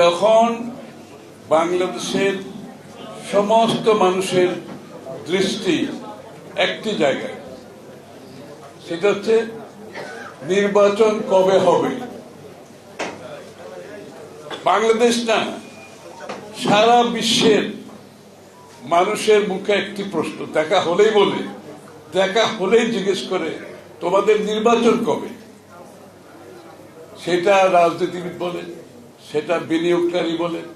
যখন বাংলাদেশের সমস্ত মানুষের দৃষ্টি একটি জায়গায়, সেটা হচ্ছে নির্বাচন কবে হবে? বাংলাদেশ না, সারা বিশ্বের মানুষের মুখে একটি প্রশ্ন, দেখা হলেই বলে, দেখা হলেই জিজ্ঞেস করে, তোমাদের নির্বাচন কবে? সেটা রাজনীতিবিদ বলেন সেটা বিনিয়োগকারী বলেন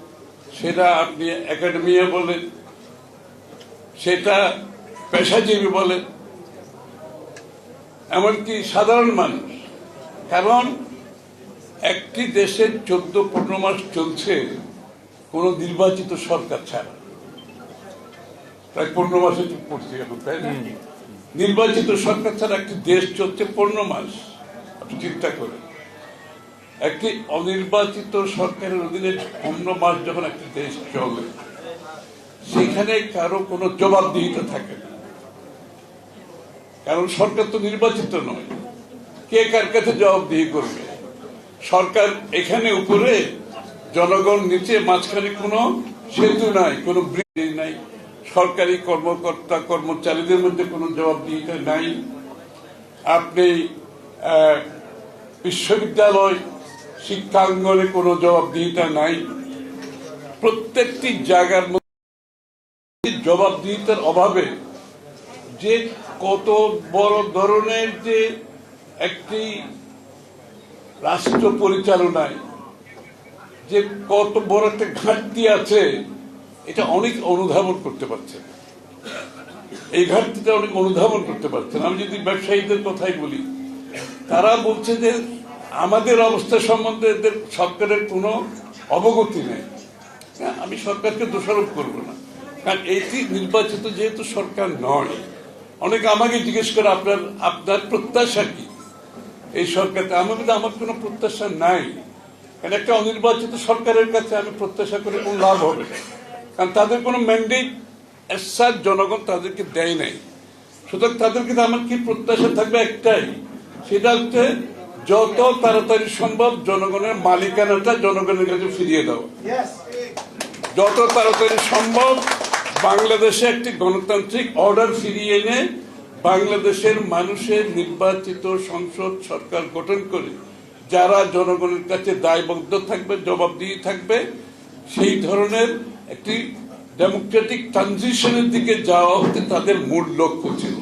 সেটা আপনি একাডেমিয়া বলেন সেটা পেশাজীবী বলেন এমনকি সাধারণ মানুষ কারণ একটি দেশের চোদ্দ পনেরো মাস চলছে কোন নির্বাচিত সরকার ছাড়া। প্রায় পনেরো মাসে করছি এখন তাই না? নির্বাচিত সরকার ছাড়া একটি দেশ চলছে পনেরো মাস আপনি চিন্তা করেন। একটি অনির্বাচিত সরকারের অধীনে পনেরো মাস যখন একটি দেশ চলে, সেখানে কারও কোনো জবাবদিহিতা থাকে না। কারণ সরকার তো নির্বাচিত নয়। কে কার কাছে জবাবদিহি করবে? সরকার এখানে উপরে, জনগণ নিচে, মাঝখানে কোনো সেতু নাই, কোনো ব্রিজ নাই। সরকারি কর্মকর্তা, কর্মচারীদের মধ্যে কোনো জবাবদিহিতা নাই। আপনি বিশ্ববিদ্যালয় শিক্ষাঙ্গনে কোনো জবাবদিহিতা নাই। প্রত্যেকটি জায়গার মধ্যে জবাবদিহিতার অভাবে যে কত বড় ধরনের যে একটি রাষ্ট্র পরিচালনায় যে কত বড় একটা ঘাটতি আছে, এটা অনেক অনুধাবন করতে পারছেন। এই ঘাটতিটা অনেক অনুধাবন করতে পারছেন। আমি যদি ব্যবসায়ীদের কথাই বলি, তারা বলছে যে আমাদের অবস্থা সম্বন্ধে এদের সরকারের কোনো অবগতি নেই। হ্যাঁ, আমি সরকারকে দোষারোপ করব না। কারণ এটি নির্বাচিত যেহেতু সরকার নয় অনেকে আমাকে জিজ্ঞেস করে আপনার আপনার প্রত্যাশা কি? এই সরকারকে আমার কিন্তু আমার কোনো প্রত্যাশা নাই। কারণ একটা অনির্বাচিত সরকারের কাছে আমি প্রত্যাশা করে কোনো লাভ হবে। না কারণ তাদের কোনো ম্যান্ডেট এসার জনগণ তাদেরকে দেয় নাই। সুতরাং তাদের কিন্তু আমার কি প্রত্যাশা থাকবে একটাই সেটা হচ্ছে যত তাড়াতাড়ি সম্ভব জনগণের মালিকানাটা জনগণের কাছে ফিরিয়ে দেওয়া যত তাড়াতাড়ি সম্ভব বাংলাদেশে একটি গণতান্ত্রিক অর্ডার ফিরিয়ে এনে বাংলাদেশের মানুষের নির্বাচিত সংসদ সরকার গঠন করে যারা জনগণের কাছে দায়বদ্ধ থাকবে জবাবদিহি থাকবে সেই ধরনের একটি ডেমোক্রেটিক ট্রানজিশনের দিকে যাওয়া হতে তাদের মূল লক্ষ্য ছিল।